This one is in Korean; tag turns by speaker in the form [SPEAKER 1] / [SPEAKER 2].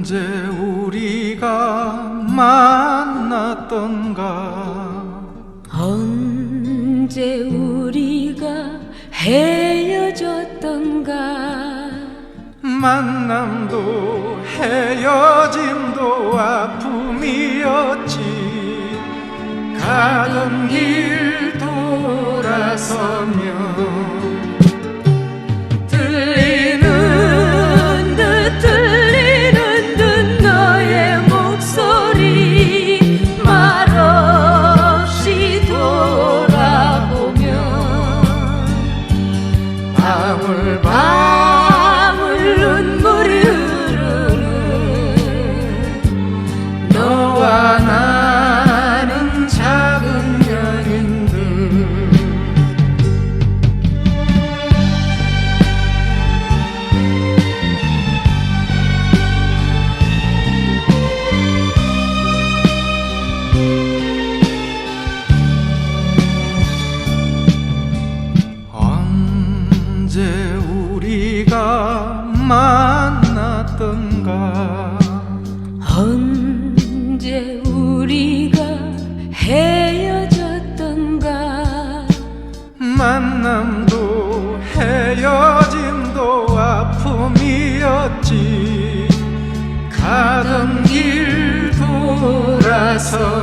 [SPEAKER 1] 언제 우리가 만났던가?
[SPEAKER 2] 언제 우리가 헤어졌던가?
[SPEAKER 1] 만남도 헤어짐도 아픔이었지. 가던 길 돌아서면
[SPEAKER 2] 방울 우리가 만났던가? 언제
[SPEAKER 1] 우리가
[SPEAKER 2] 헤어졌던가? 만남도
[SPEAKER 1] 헤어짐도 아픔이었지. 가던 길 돌아서